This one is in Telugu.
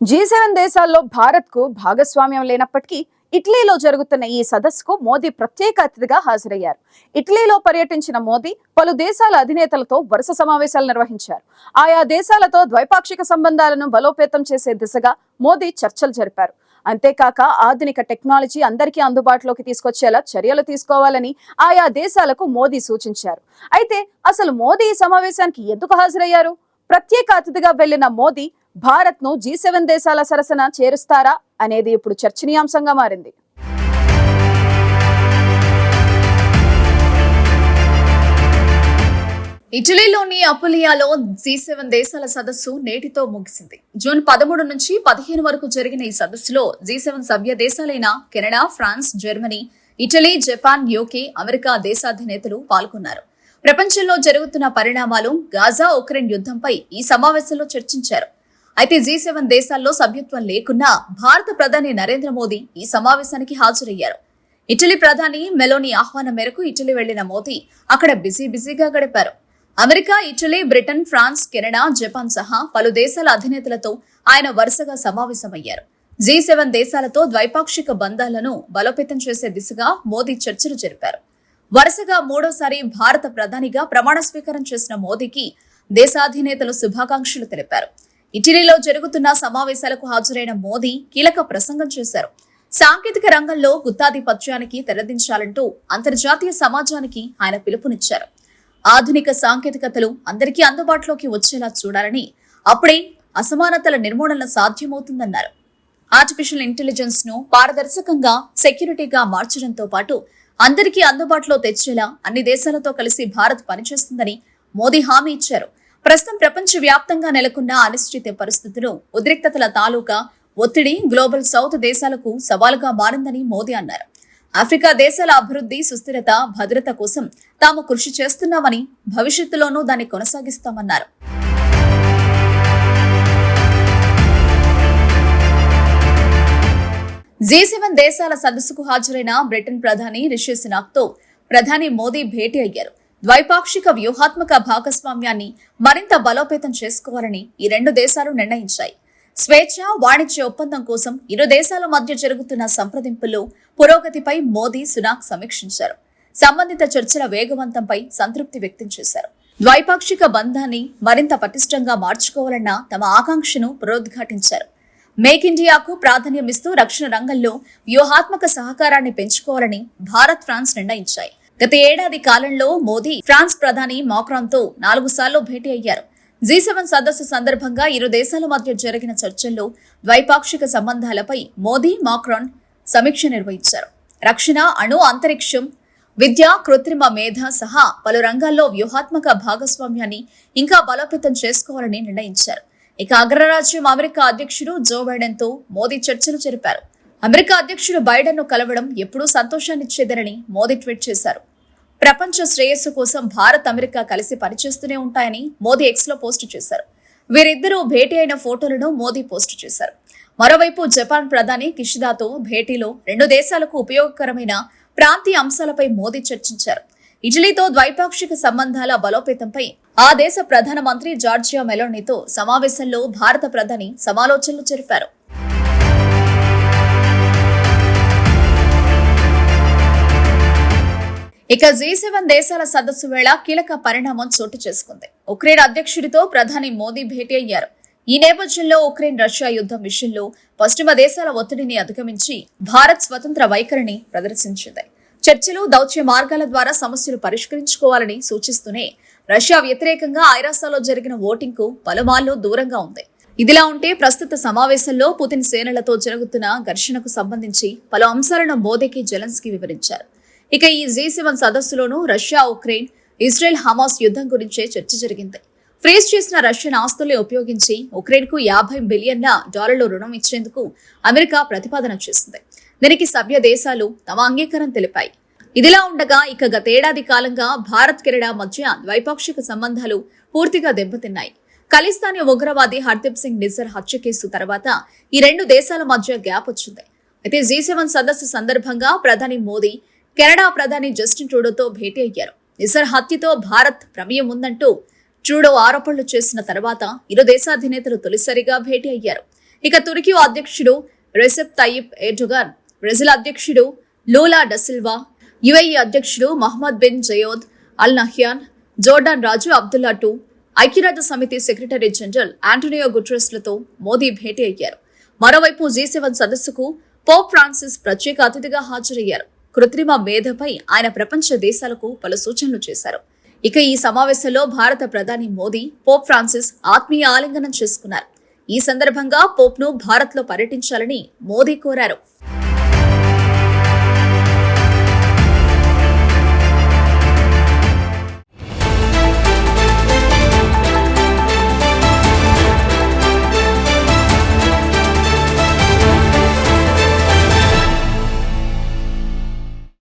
జీ సెవెన్ దేశాల్లో భారత్కు భాగస్వామ్యం లేనప్పటికీ ఇటలీలో జరుగుతున్న ఈ సదస్సుకు మోదీ ప్రత్యేక అతిథిగా హాజరయ్యారు. ఇటలీలో పర్యటించిన మోదీ పలు దేశాల అధినేతలతో వరుస సమావేశాలు నిర్వహించారు. ఆయా దేశాలతో ద్వైపాక్షిక సంబంధాలను బలోపేతం చేసే దిశగా మోదీ చర్చలు జరిపారు. అంతేకాక ఆధునిక టెక్నాలజీ అందరికీ అందుబాటులోకి తీసుకొచ్చేలా చర్యలు తీసుకోవాలని ఆయా దేశాలకు మోదీ సూచించారు. అయితే అసలు మోదీ ఈ సమావేశానికి ఎందుకు హాజరయ్యారు? ప్రత్యేక అతిథిగా వెళ్ళిన మోదీ భారత్ను జీ సెవెన్ దేశాల సరసన చేరుస్తారా అనేది ఇప్పుడు చర్చనీయాంశంగా మారింది. ఇటలీలోని అపులియాలో జీ సెవెన్ దేశాల సదస్సు నేటితో ముగిసింది. జూన్ పదమూడు నుంచి పదిహేను వరకు జరిగిన ఈ సదస్సులో జీ సెవెన్ సభ్య దేశాలైన Canada France Germany Italy Japan UK America దేశాధినేతలు పాల్గొన్నారు. ప్రపంచంలో జరుగుతున్న పరిణామాలు గాజా ఉక్రెయిన్ యుద్ధంపై ఈ సమావేశంలో చర్చించారు. అయితే జీ సెవెన్ దేశాల్లో సభ్యత్వం లేకున్నా భారత ప్రధాని నరేంద్ర మోదీ ఈ సమావేశానికి హాజరయ్యారు. ఇటలీ ప్రధాని మెలోని ఆహ్వానం మేరకు ఇటలీ వెళ్ళిన మోదీ అక్కడ బిజీ బిజీగా గడిపారు. America Italy Britain France Canada Japan సహా పలు దేశాల అధినేతలతో ఆయన వరుసగా సమావేశమయ్యారు. జీ సెవెన్ దేశాలతో ద్వైపాక్షిక బంధాలను బలోపేతం చేసే దిశగా మోదీ చర్చలు జరిపారు. వరుసగా మూడోసారి భారత ప్రధానిగా ప్రమాణ స్వీకారం చేసిన మోదీకి దేశాధినేతలు శుభాకాంక్షలు తెలిపారు. ఇటలీలో జరుగుతున్న సమావేశాలకు హాజరైన మోదీ కీలక ప్రసంగం చేశారు. సాంకేతిక రంగంలో గుత్తాధిపత్యానికి తెరదించాలంటూ అంతర్జాతీయ సమాజానికి ఆయన పిలుపునిచ్చారు. ఆధునిక సాంకేతికతలు అందరికీ అందుబాటులోకి వచ్చేలా చూడాలని అప్పుడే అసమానతల నిర్మూలన సాధ్యమవుతుందన్నారు. ఆర్టిఫిషియల్ ఇంటెలిజెన్స్ను పారదర్శకంగా సెక్యూరిటీగా మార్చడంతో పాటు అందరికీ అందుబాటులో తెచ్చేలా అన్ని దేశాలతో కలిసి భారత్ పనిచేస్తుందని మోదీ హామీ ఇచ్చారు. ప్రస్తుతం ప్రపంచ వ్యాప్తంగా నెలకొన్న అనిశ్చిత పరిస్థితులు ఉద్రిక్తతల తాలూకా ఒత్తిడి గ్లోబల్ సౌత్ దేశాలకు సవాలుగా మారిందని మోదీ అన్నారు. ఆఫ్రికా దేశాల అభివృద్ధి సుస్థిరత భద్రత కోసం తాము కృషి చేస్తున్నామని భవిష్యత్తులోనూ దాన్ని కొనసాగిస్తామన్నారు. జీ సెవెన్ దేశాల సదస్సుకు హాజరైన బ్రిటన్ ప్రధాని రిషి సినాక్తో ప్రధాని మోదీ భేటీ అయ్యారు. ద్వైపాక్షిక వ్యూహాత్మక భాగస్వామ్యాన్ని మరింత బలోపేతం చేసుకోవాలని ఈ రెండు దేశాలు నిర్ణయించాయి. స్వేచ్ఛ వాణిజ్య ఒప్పందం కోసం ఇరు దేశాల మధ్య జరుగుతున్న సంప్రదింపుల్లో పురోగతిపై మోదీ సునాక్ సమీక్షించారు. సంబంధిత చర్చల వేగవంతంపై సంతృప్తి వ్యక్తం చేశారు. ద్వైపాక్షిక బంధాన్ని మరింత పటిష్టంగా మార్చుకోవాలన్న తమ ఆకాంక్షను పునరుద్ఘాటించారు మేక్ ఇండియాకు ప్రాధాన్యమిస్తూ రక్షణ రంగంలో వ్యూహాత్మక సహకారాన్ని పెంచుకోవాలని భారత్ ఫ్రాన్స్ నిర్ణయించాయి. గత ఏడాది కాలంలో మోదీ ఫ్రాన్స్ ప్రధాని మాక్రాన్తో నాలుగు సార్లు భేటీ అయ్యారు. జీ సెవెన్ సదస్సు సందర్భంగా ఇరు దేశాల మధ్య జరిగిన చర్చల్లో ద్వైపాక్షిక సంబంధాలపై మోదీ మాక్రాన్ సమీక్ష నిర్వహించారు. రక్షణ అణు అంతరిక్షం విద్య కృత్రిమ మేధ సహా పలు రంగాల్లో వ్యూహాత్మక భాగస్వామ్యాన్ని ఇంకా బలోపేతం చేసుకోవాలని నిర్ణయించారు. ఇక అగ్రరాజ్యం అమెరికా అధ్యక్షుడు జో బైడెన్తో మోదీ చర్చలు జరిపారు. అమెరికా అధ్యక్షుడు బైడెన్ను కలవడం ఎప్పుడూ సంతోషాన్నిచ్చేదరని మోదీ ట్వీట్ చేశారు. ప్రపంచ శ్రేయస్సు కోసం భారత్ అమెరికా కలిసి పనిచేస్తూనే ఉంటాయని మోదీ ఎక్స్లో పోస్టు చేశారు. వీరిద్దరూ భేటీ అయిన ఫోటోలను మోదీ పోస్టు చేశారు. మరోవైపు జపాన్ ప్రధాని కిషిదాతో భేటీలో రెండు దేశాలకు ఉపయోగకరమైన ప్రాంతీయ అంశాలపై మోదీ చర్చించారు. ఇటలీతో ద్వైపాక్షిక సంబంధాల బలోపేతంపై ఆ దేశ ప్రధానమంత్రి జార్జియా మెలోనీతో సమావేశంలో భారత ప్రధాని సమాలోచనలు జరిపారు. ఇక జీ సెవెన్ దేశాల సదస్సు వేళ కీలక పరిణామం చోటు చేసుకుంది. ఉక్రెయిన్ అధ్యక్షుడితో ప్రధాని మోదీ భేటీ అయ్యారు. ఈ నేపథ్యంలో ఉక్రెయిన్ రష్యా యుద్ధం విషయంలో పశ్చిమ దేశాల ఒత్తిడిని అధిగమించి భారత్ స్వతంత్ర వైఖరిని ప్రదర్శించింది. చర్చలు దౌత్య మార్గాల ద్వారా సమస్యలు పరిష్కరించుకోవాలని సూచిస్తూనే రష్యా వ్యతిరేకంగా ఐరాసాలో జరిగిన ఓటింగ్కు పలుమార్లు దూరంగా ఉంది. ఇదిలా ఉంటే ప్రస్తుత సమావేశంలో పుతిన్ సేనలతో జరుగుతున్న ఘర్షణకు సంబంధించి పలు అంశాలను మోదీకి జలన్స్కి వివరించారు. ఇక ఈ జీ సెవెన్ సదస్సులోనూ రష్యా ఉక్రెయిన్ ఇజ్రాయెల్ హమాస్ యుద్ధం గురించే చర్చ జరిగింది. ఫ్రీజ్ చేసిన రష్యన్ ఆస్తుల్ని ఉపయోగించి ఉక్రెయిన్కు యాభై బిలియన్ల డాలర్లు రుణం ఇచ్చేందుకు అమెరికా ప్రతిపాదన చేసింది. దీనికి సభ్య దేశాలు తమ అంగీకారం తెలిపాయి. ఇదిలా ఉండగా ఇక గతేడాది కాలంగా భారత్ కెనడా మధ్య ద్వైపాక్షిక సంబంధాలు పూర్తిగా దెబ్బతిన్నాయి. ఖలిస్తానీ ఉగ్రవాది హర్దీప్ సింగ్ నిజర్ హత్య కేసు తర్వాత ఈ రెండు దేశాల మధ్య గ్యాప్ వచ్చింది. అయితే జీ సెవెన్ సదస్సు సందర్భంగా ప్రధాని మోదీ కెనడా ప్రధాని జస్టిన్ ట్రూడోతో భేటీ అయ్యారు. నిజర్ హత్యతో భారత్ ప్రమేయం ఉందంటూ ట్రూడో ఆరోపణలు చేసిన తర్వాత ఇరు దేశాధినేతలు తొలిసారిగా భేటీ అయ్యారు. ఇక తుర్కీ అధ్యక్షుడు రెసెప్ తయ్యిప్ ఎర్డోగాన్ బ్రెజిల్ అధ్యక్షుడు లూలా డసిల్వా యుఏఈ అధ్యక్షుడు Mohamed bin Zayed Al Nahyan Jordan రాజు అబ్దుల్లా టూ ఐక్యరాజ్య సమితి సెక్రటరీ జనరల్ ఆంటోనియో గుట్రెస్లతో మోదీ భేటీ అయ్యారు. మరోవైపు జీ సెవెన్ సదస్సుకు పోప్ ఫ్రాన్సిస్ ప్రత్యేక అతిథిగా హాజరయ్యారు. కృత్రిమ మేధపై ఆయన ప్రపంచ దేశాలకు పలు సూచనలు చేశారు. ఇక ఈ సమావేశంలో భారత ప్రధాని మోదీ పోప్ ఫ్రాన్సిస్ ఆత్మీయ ఆలింగనం చేసుకున్నారు. ఈ సందర్భంగా పోప్ను భారత్లో పర్యటించాలని మోదీ కోరారు.